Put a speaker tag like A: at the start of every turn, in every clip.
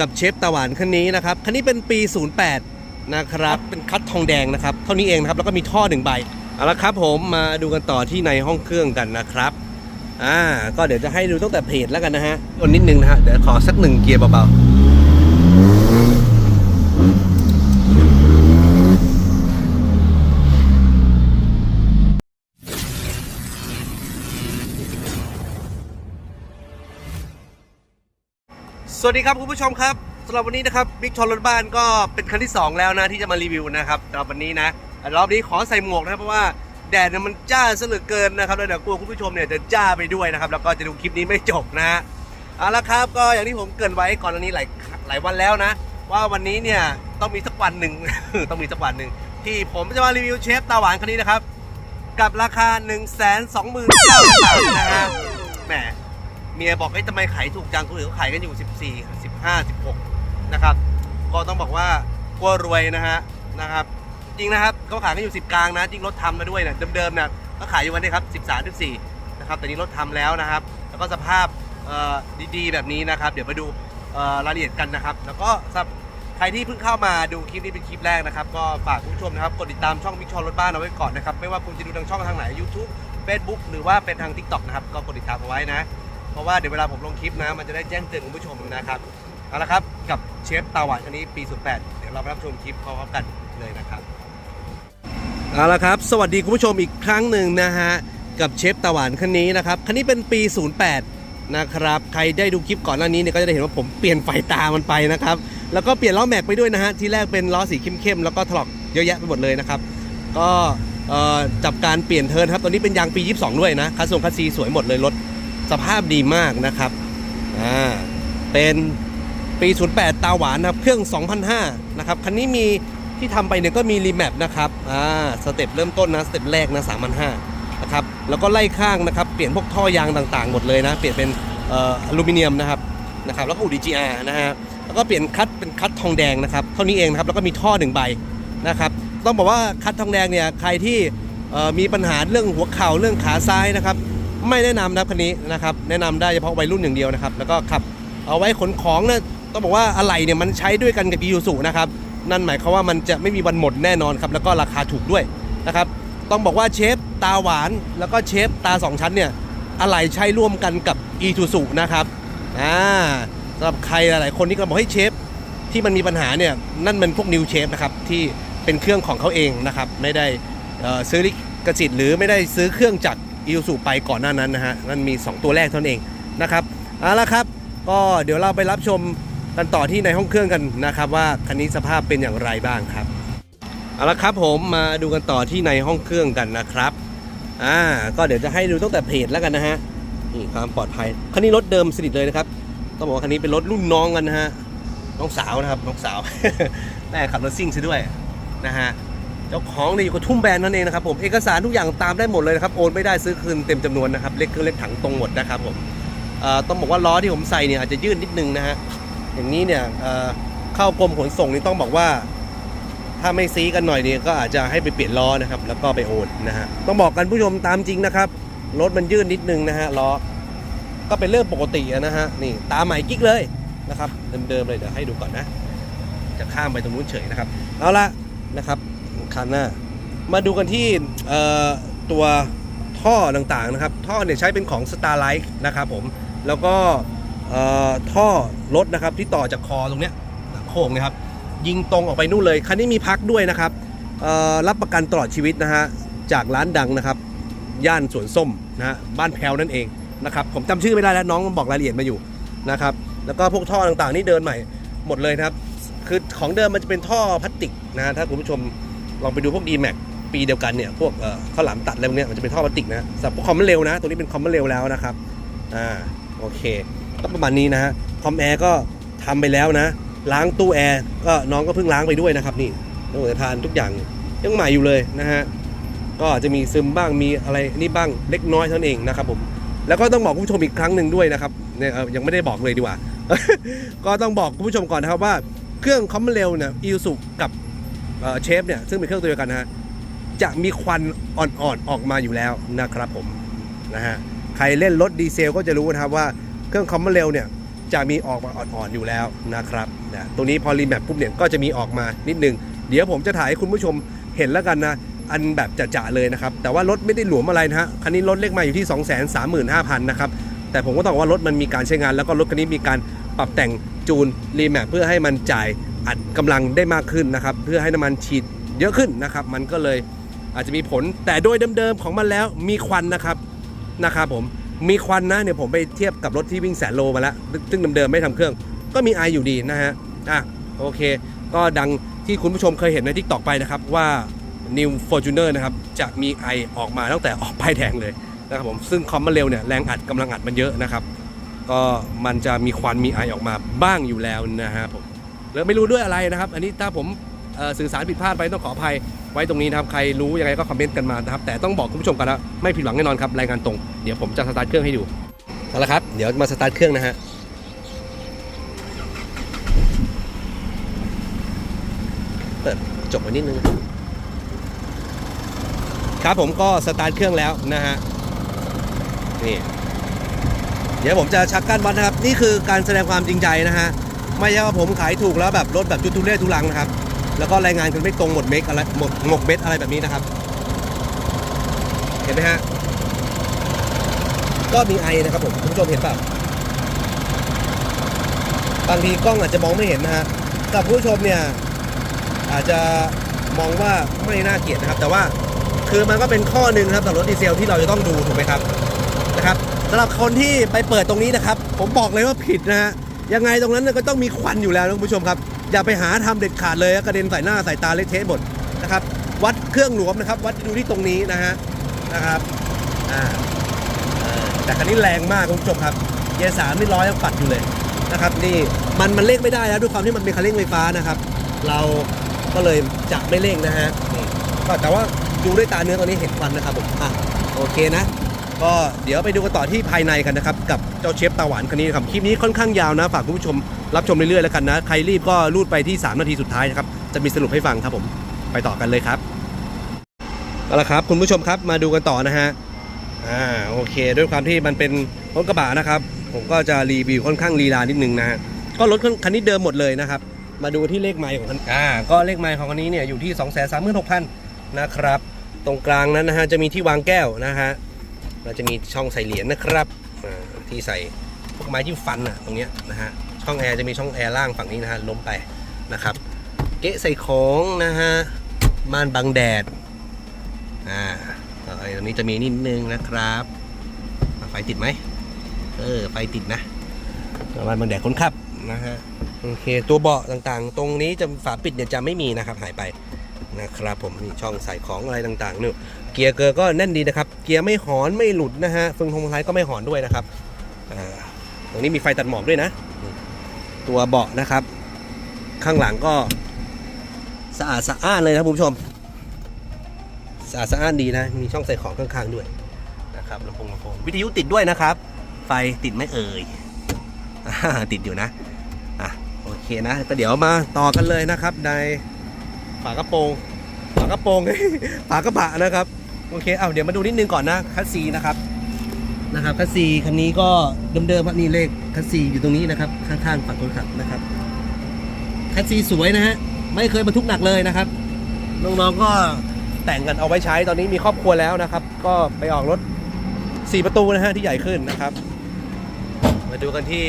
A: กับเชฟตะหวานคันนี้นะครับ คันนี้เป็นปี 08 นะครับ เป็นคัดทองแดงนะครับ เท่านี้เองนะครับ แล้วก็มีท่อหนึ่งใบ เอาละครับผมมาดูกันต่อที่ในห้องเครื่องกันนะครับ อ่า ก็เดี๋ยวจะให้ดูตั้งแต่เพจแล้วกันนะฮะวนนิดนึงนะฮะ เดี๋ยวขอสักหนึ่งเกียร์เบาๆ สวัสดีครับคุณผู้ชมครับสำหรับวันนี้นะครับบิ๊กชอนรถบ้านก็เป็นครั้งที่ 2 แล้วนะที่จะมารีวิวนะครับสำหรับวันนี้นะรอบนี้ขอใส่หมวกนะครับเพราะว่าแดดเนี่ยมันจ้าซะเหลือเกินนะครับแล้วเดี๋ยวกลัวคุณผู้ชมเนี่ยจะจ้าไปด้วยนะครับแล้วก็จะดูคลิปนี้ไม่จบนะฮะเอาละครับก็อย่างที่ผมเกรินไว้ก่อนอันนี้หลายหลายวันแล้วนะ ว่าวันนี้เนี่ยต้องมีสักวันหนึ่ง ต้องมีสักวันหนึ่งที่ผมจะมารีวิวเชฟตาหวานคันนี้นะครับกับราคา 1 2 9 0 0 0บาทนะฮะแหม มียบอกเอ้ยทำไมขายถูกจังคนอื่นเขาขายกันอยู่ 14 15 16 นะครับ ก็ต้องบอกว่ากลัวรวยนะฮะนะครับ จริงนะครับเขาขายกันอยู่ 10 กลางนะจริงรถทำมาด้วยเนี่ยเดิมๆเนี่ยก็ขายอยู่วันนี้ครับ 13 14 นะครับแต่นี้รถทำแล้วนะครับ แล้วก็สภาพเอ่อดีๆแบบนี้นะครับ เดี๋ยวมาดูเอ่อรายละเอียดกันนะครับ แล้วก็สำหรับใครที่เพิ่งเข้ามาดูคลิปนี้เป็นคลิปแรกนะครับ ก็ฝากคุณผู้ชมนะครับ กดติดตามช่องมิกชอนรถบ้านเอาไว้ก่อนนะครับ ไม่ว่าคุณจะดูทางช่องทางไหน YouTube Facebook หรือว่าเป็นทาง TikTok นะครับ ก็กดติดตามเอาไว้นะ เพราะว่าเดี๋ยวเวลาผมลงคลิปนะ มันจะได้แจ้งเตือนคุณผู้ชมนะครับ เอาละครับ กับเชฟตาหวานคันนี้ปี 08 เดี๋ยวเราไปรับชมคลิปพร้อมกันเลยนะครับเอาละครับ สวัสดีคุณผู้ชมอีกครั้งหนึ่งนะฮะ กับเชฟตาหวานคันนี้นะครับ คันนี้เป็นปี 08 นะครับ ใครได้ดูคลิปก่อนหน้านี้เนี่ยก็จะได้เห็นว่าผมเปลี่ยนไฟตามันไปนะครับ แล้วก็เปลี่ยนล้อแม็กไปด้วยนะฮะ ทีแรกเป็นล้อสีเข้มๆ แล้วก็ถลอกเยอะแยะไปหมดเลยนะครับ ก็จับการเปลี่ยนเทิร์นครับ ตอนนี้เป็นยางปี 22 ด้วยนะคัสซงคัสซีสวยหมดเลยรถ สภาพดีมากนะครับอ่าเป็นปี 08 ตาหวานนะครับ เครื่อง 2005 นะครับ คันนี้มีที่ทำไปเนี่ยก็มีรีแมปนะครับ อ่า สเต็ปเริ่มต้นนะ สเต็ปแรกนะ3,500นะครับ แล้วก็ไล่ข้างนะครับ เปลี่ยนพวกท่อยางต่างๆ หมดเลยนะ เปลี่ยนเป็นเอ่ออลูมิเนียมนะครับ นะครับ แล้วก็อูด DGR นะฮะ แล้วก็เปลี่ยนคัดเป็นคัดทองแดงนะครับ เท่านี้เองนะครับ แล้วก็มีท่อหนึ่งใบนะครับ ต้องบอกว่าคัดทองแดงเนี่ย ใครที่เอ่อมีปัญหาเรื่องหัวเข่าเรื่องขาซ้ายนะครับ ไม่แนะนำนะครับคันนี้นะครับแนะนำได้เฉพาะวัยรุ่นอย่างเดียวนะครับ แล้วก็ขับเอาไว้ขนของนะต้องบอกว่าอะไหล่เนี่ยมันใช้ด้วยกันกับอี u ู u นะครับนั่นหมายความว่ามันจะไม่มีวันหมดแน่นอนครับแล้วก็ราคาถูกด้วยนะครับต้องบอกว่าเชฟตาหวานแล้วก็เชฟตาสองชั้นเนี่ยอะไหล่ใช้ร่วมกันกับอี u ู u นะครับอ่าสำหรับใครหลายๆคนที่ก็บอกให้เชฟที่มันมีปัญหาเนี่ยนั่นมันพวกนิวเชฟนะครับที่เป็นเครื่องของเขาเองนะครับไม่ได้เอ่อซื้อลิขสิทธิ์หรือไม่ได้ซื้อเครื่องจาก อีซูไปก่อนหน้านั้นนะฮะนั่นมี 2 ตัวแรกเท่านั้นเองนะครับเอาละครับ ก็เดี๋ยวเราไปรับชมกันต่อที่ในห้องเครื่องกันนะครับ ว่าคันนี้สภาพเป็นอย่างไรบ้างครับเอาละครับผมมาดูกันต่อที่ในห้องเครื่องกันนะครับอ่าก็เดี๋ยวจะให้ดูตั้งแต่เพจแล้วกันนะฮะนี่ความปลอดภัยคันนี้รถเดิมสนิทเลยนะครับต้องบอกว่าคันนี้เป็นรถรุ่นน้องกันนะฮะน้องสาวนะครับน้องสาวแม่ขับรถซิ่งซะด้วยนะฮะ เจ้าของนี่อยู่กับทุ่มแบรนด์นั่นเองนะครับผมเอกสารทุกอย่างตามได้หมดเลยนะครับโอนไม่ได้ซื้อคืนเต็มจำนวนนะครับเลขเครื่องเลขถังตรงหมดนะครับผมต้องบอกว่าล้อที่ผมใส่เนี่ยอาจจะยืดนิดนึงนะฮะอย่างนี้เนี่ยเข้ากรมขนส่งนี่ต้องบอกว่า ถ้าไม่ซีกันหน่อยเนี่ยก็อาจจะให้ไปเปลี่ยนล้อนะครับแล้วก็ไปโอนนะฮะต้องบอกกันผู้ชมตามจริงนะครับรถมันยืดนิดนึงนะฮะล้อก็เป็นเรื่องปกตินะฮะนี่ตาใหม่กิ๊กเลยนะครับเดิมๆเลยเดี๋ยวให้ดูก่อนนะ จะข้ามไปตรงนู้นเฉยนะครับเอาละนะครับ คันหน้า มาดูกันที่ตัวท่อต่างๆนะครับ ท่อเนี่ยใช้เป็นของ Starlight นะครับผม แล้วก็ท่อรถนะครับที่ต่อจากคอตรงเนี้ยโค้งนะครับ ยิงตรงออกไปนู่นเลย คันนี้มีพักด้วยนะครับรับประกันตลอดชีวิตนะฮะ จากร้านดังนะครับ ย่านสวนส้มนะฮะ บ้านแพรวนั่นเองนะครับ ผมจำชื่อไม่ได้แล้วน้องบอกรายละเอียดมาอยู่นะครับ แล้วก็พวกท่อต่างๆนี่เดินใหม่หมดเลยนะครับ คือของเดิมมันจะเป็นท่อพลาสติกนะฮะถ้าคุณผู้ชม ลองไปดูพวก d m a x ปีเดียวกันเนี่ยพวกเออข้าวหลามตัดอะไรพวกเนี้ยมันจะเป็นท่อพลาสติกนะสำหรับพวกคอมมันเร็วนะ ตัวนี้เป็นคอมมันเร็วแล้วนะครับอ่าโอเคก็ประมาณนี้นะฮะคอมแอร์ก็ทำไปแล้วนะ ล้างตู้แอร์ก็น้องก็เพิ่งล้างไปด้วยนะครับนี่น้องเอทานทุกอย่างยังใหม่อยู่เลยนะฮะก็อาจจะมีซึมบ้างมีอะไรนี่บ้างเล็กน้อยเท่านั้นเองนะครับผมแล้วก็ต้องบอกคุณผู้ชมอีกครั้งหนึ่งด้วยนะครับเนี่ยยังไม่ได้บอกเลยดีกว่า ก็ต้องบอกคุณผู้ชมก่อนนะครับว่าเครื่องคอมมอนเรลเนี่ยอิลสุกับ เชฟเนี่ยซึ่งเป็นเครื่องตัวเดียวกันนะฮะจะมีควันอ่อนๆออกมาอยู่แล้วนะครับผมนะฮะใครเล่นรถดีเซลก็จะรู้นะครับว่าเครื่องคอมมอนเรลเนี่ยจะมีออกมาอ่อนๆอยู่แล้วนะครับนะตรงนี้พอรีแมปปุ๊บเนี่ยก็จะมีออกมานิดนึง เดี๋ยวผมจะถ่ายให้คุณผู้ชมเห็นแล้วกันนะอันแบบจะๆเลยนะครับ แต่ว่ารถไม่ได้หลวมอะไรนะฮะคันนี้รถเลขมาอยู่ที่ 2 3 5 0 0 0นะครับแต่ผมก็ต้องบอกว่ารถมันมีการใช้งานแล้วก็รถคันนี้มีการปรับแต่งจูนรีแมปเพื่อให้มันจ่าย อัดกำลังได้มากขึ้นนะครับ เพื่อให้น้ำมันฉีดเยอะขึ้นนะครับ มันก็เลยอาจจะมีผลแต่โดยเดิมๆของมันแล้วมีควันนะครับนะครับผมมีควันนะเนี่ยผมไปเทียบกับรถที่วิ่งแสนโลมาแล้วซึ่งเดิมๆไม่ทำเครื่อง ก็มีไออยู่ดีนะฮะอะโอเค ก็ดังที่คุณผู้ชมเคยเห็นในทิกตอกไปนะครับว่า New Fortuner นะครับจะมีไอออกมาตั้งแต่ออกป้ายแดงเลยนะครับผมซึ่งคอมมันเร็วเนี่ยแรงอัดกำลังอัดมันเยอะนะครับ ก็มันจะมีควันมีไอออกมาบ้างอยู่แล้วนะฮะผม แล้วไม่รู้ด้วยอะไรนะครับ อันนี้ถ้าผมสื่อสารผิดพลาดไปต้องขออภัยไว้ตรงนี้นะครับ ใครรู้ยังไงก็คอมเมนต์กันมานะครับ แต่ต้องบอกคุณผู้ชมกันนะไม่ผิดหวังแน่นอนครับ รายงานตรง เดี๋ยวผมจะสตาร์ทเครื่องให้ดู เอาละครับ เดี๋ยวมาสตาร์ทเครื่องนะฮะ เปิดจบไว้นิดนึง ครับผมก็สตาร์ทเครื่องแล้วนะฮะ นี่ เดี๋ยวผมจะชักกั้นวัดนะครับ นี่คือการแสดงความจริงใจนะฮะ ไม่ใช่ว่าผมขายถูกแล้วแบบรถแบบจุดทุเรศทุลังนะครับ แล้วก็รายงานกันไม่ตรงหมดเมกอะไรหมดหมกเม็ดอะไรแบบนี้นะครับ เห็นไหมฮะก็มีไอนะครับผมคุณผู้ชมเห็นเปล่าบางทีกล้องอาจจะมองไม่เห็นนะฮะกับผู้ชมเนี่ยอาจจะมองว่าไม่น่าเกลียดนะครับ แต่ว่าคือมันก็เป็นข้อหนึ่งนะครับสำหรับรถดีเซลที่เราจะต้องดูถูกไหมครับนะครับสำหรับคนที่ไปเปิดตรงนี้นะครับ ผมบอกเลยว่าผิดนะฮะ ยังไงตรงนั้นก็ต้องมีควันอยู่แล้วนะคุณผู้ชมครับ อย่าไปหาทำเด็ดขาดเลยกระเด็นใส่หน้าใส่ตาเละเทะหมดนะครับ วัดเครื่องหลวมนะครับ วัดดูที่ตรงนี้นะฮะนะครับอ่าแต่คันนี้แรงมากคุณผู้ชมครับเกียร์สามนี่ร้อยยังปัดอยู่เลยนะครับนี่มันมันเร่งไม่ได้แล้วด้วยความที่มันเป็นคันเร่งไฟฟ้านะครับ เราก็เลยจะไม่เร่งนะฮะก็แต่ว่าดูด้วยตาเนื้อตอนนี้เห็นควันนะครับผมอะโอเคนะ ก็เดี๋ยวไปดูกันต่อที่ภายในกันนะครับ กับเจ้าเชฟตาหวานคันนี้นะครับคลิปนี้ค่อนข้างยาวนะ ฝากคุณผู้ชมรับชมเรื่อยๆแล้วกันนะ ใครรีบก็รูดไปที่ 3 นาทีสุดท้ายนะครับ จะมีสรุปให้ฟังครับผมไปต่อกันเลยครับเอาละครับคุณผู้ชมครับมาดูกันต่อนะฮะอ่าโอเค ด้วยความที่มันเป็นรถกระบะนะครับ ผมก็จะรีวิวค่อนข้างลีลานิดนึงนะฮะก็รถคันนี้เดิมหมดเลยนะครับ มาดูที่เลขไมล์ของคันอ่าก็เลขไมล์ของคันนี้เนี่ยอยู่ที่ 2 3 6 0 0 0นะครับ ตรงกลางนั้นนะฮะจะมีที่วางแก้วนะฮะ เราจะมีช่องใส่เหรียญนะครับที่ใส่พวกไม้ที่ฟันอะตรงเนี้ยนะฮะช่องแอร์จะมีช่องแอร์ล่างฝั่งนี้นะฮะล้มไปนะครับ เกะใส่ของนะฮะม่านบังแดดอ่าไอ้ตรงนี้จะมีนิดนึงนะครับไฟติดไหมเออไฟติดนะม่านบังแดดคนขับนะฮะโอเคตัวเบาะต่างๆ ตรงนี้จะฝาปิดเนี่ยจะไม่มีนะครับหายไปนะครับผมนี่ช่องใส่ของอะไรต่างๆเนี่ย เกียร์เกอร์ก็แน่นดีนะครับ เกียร์ไม่หอนไม่หลุดนะฮะเฟืองพวงมายก็ไม่หอนด้วยนะครับตรงนี้มีไฟตัดหมอกด้วยนะ ตัวเบาะนะครับ ข้างหลังก็สะอาดสะอ้านเลยนะครับคุณผู้ชมสะอาดสะอ้านดีนะ มีช่องใส่ของข้างๆด้วยนะครับลำโพงลำโพงวิทยุติดด้วยนะครับ ไฟติดไม่เอ่ยติดอยู่นะอะโอเคนะก็เดี๋ยวมาต่อกันเลยนะครับในฝากระโปรงฝากระโปรงฝากระบะนะครับ โอเคเอาเดี๋ยวมาดูนิดนึงก่อนนะคัสซีนะครับนะครับคัสซีคันนี้ก็เดิมๆครับนี่เลขคัสซีอยู่ตรงนี้นะครับข้างๆฝั่งคนขับนะครับคัสซีสวยนะฮะไม่เคยบรรทุกหนักเลยนะครับน้องๆก็แต่งกันเอาไว้ใช้ตอนนี้มีครอบครัวแล้วนะครับ ก็ไปออกรถ 4 ประตูนะฮะที่ใหญ่ขึ้นนะครับ มาดูกันที่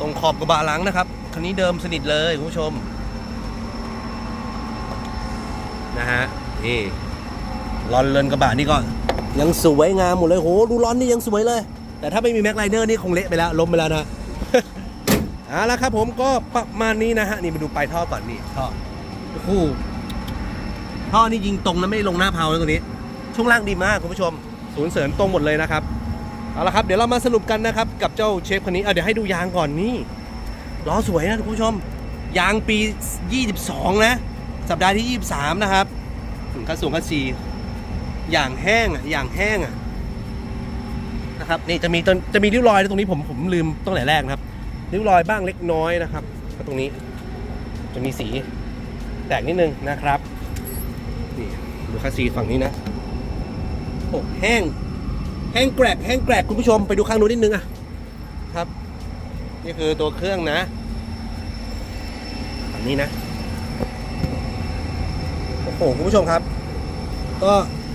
A: ตรงขอบกระบะหลังนะครับคันนี้เดิมสนิทเลยคุณผู้ชมนะฮะนี่ ลอนเลนกระบะนี่ก็ยังสวยงามหมดเลยโหดูลอนนี่ยังสวยเลย แต่ถ้าไม่มีแม็กไลเนอร์นี่คงเละไปแล้วล้มไปแล้วนะเอาละครับผมก็ประมาณนี้นะฮะนี่มาดูปลายท่อก่อนนี่ท่อโอ้โหท่อนี่ยิงตรงนะไม่ลงหน้าเพาเลยตัวนี้ ช่วงล่างดีมากคุณผู้ชมศูนย์เสริมตรงหมดเลยนะครับเอาละครับเดี๋ยวเรามาสรุปกันนะครับกับเจ้าเชฟคันนี้เอาเดี๋ยวให้ดูยางก่อนนี่ล้อสวยนะคุณผู้ชม ยางปี 22 นะ สัปดาห์ที่ 23 นะครับคัสสูงคัสซี อย่างแห้งอะอย่างแห้งอะนะครับนี่จะมีจะมีริ้วรอยตรงนี้ผมผมลืมตั้งแต่แรกนะครับริ้วรอยบ้างเล็กน้อยนะครับก็ตรงนี้จะมีสีแตกนิดนึงนะครับนี่ดูคัสซีฝั่งนี้นะโอ้แห้ง แห้งแกรกแห้งแกรกคุณผู้ชมไปดูข้างนู้นนิดนึงอะครับ นี่คือตัวเครื่องนะอันนี้นะโอ้โหคุณผู้ชมครับ ก็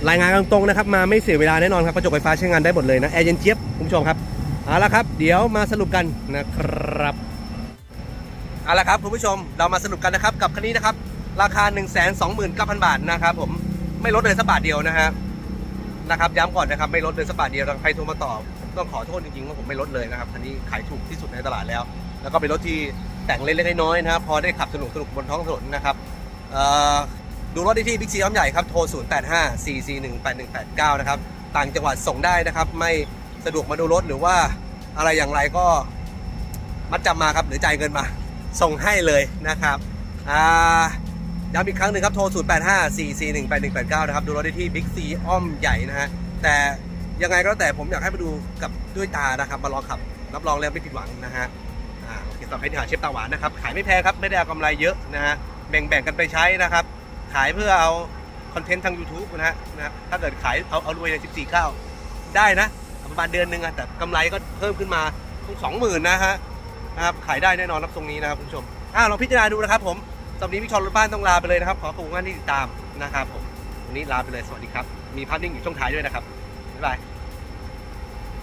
A: รายงานตรงๆนะครับมาไม่เสียเวลาแน่นอนครับกระจกไฟฟ้าใช้งานได้หมดเลยนะแอร์เย็นเจี๊ยบคุณผู้ชมครับเอาละครับเดี๋ยวมาสรุปกันนะครับเอาละครับคุณผู้ชมเรามาสรุปกันนะครับกับคันนี้นะครับราคา 1 2 9 0 0 0 บาทนะครับผมไม่ลดเลยสักบาทเดียวนะฮะนะครับย้ำก่อนนะครับไม่ลดเลยสักบาทเดียวใครโทรมาตอบต้องขอโทษจริงๆว่าผมไม่ลดเลยนะครับคันนี้ขายถูกที่สุดในตลาดแล้ว แล้วก็เป็นรถที่แต่งเล็กๆน้อยๆนะครับพอได้ขับสนุกสนุกๆบนท้องถนนนะครับเอ่อ ดูรถได้ที่บิ๊กซีอ้อมใหญ่ครับโทร 0 8 5 4 4 1 8 1 8 9 นะครับ ต่างจังหวัดส่งได้นะครับ ไม่สะดวกมาดูรถหรือว่าอะไรอย่างไรก็มัดจำมาครับหรือจ่ายเงินมา ส่งให้เลยนะครับอ่าย้ำอีกครั้งหนึ่งครับโทร 0 8 5 4 4 1 8 1 8 9 นะครับ ดูรถได้ที่บิ๊กซีอ้อมใหญ่นะฮะแต่ยังไงก็แล้วแต่ผมอยากให้มาดูกับด้วยตานะครับมาลองขับ รับรองแล้วไม่ผิดหวังนะฮะอ่าโอเคสำหรับใครที่หาเชฟตาหวานนะครับ ขายไม่แพงครับ ไม่ได้เอากำไรเยอะนะฮะแบ่งๆกันไปใช้นะครับ ขายเพื่อเอาคอนเทนต์ทาง YouTube นะฮะนะถ้าเกิดขายเอาเอารวยใน14เก้าได้นะ ประมาณเดือนหนึ่งอะแต่กำไรก็เพิ่มขึ้นมาต้งสองหมื่นนะฮะนะครับขายได้แน่นอนครับตรงนี้นะครับคุณผู้ชมอ่าลองพิจารณาดูนะครับผมสำหรับนนี้พี่ชอนรถบ้านต้องลาไปเลยนะครับ ขอขอบคุณมานที่ติดตามนะครับผมวันนี้ลาไปเลยสวัสดีครับ มีภาพนิ่งอยู่ช่วงท้ายด้วยนะครับบ๊ายบาย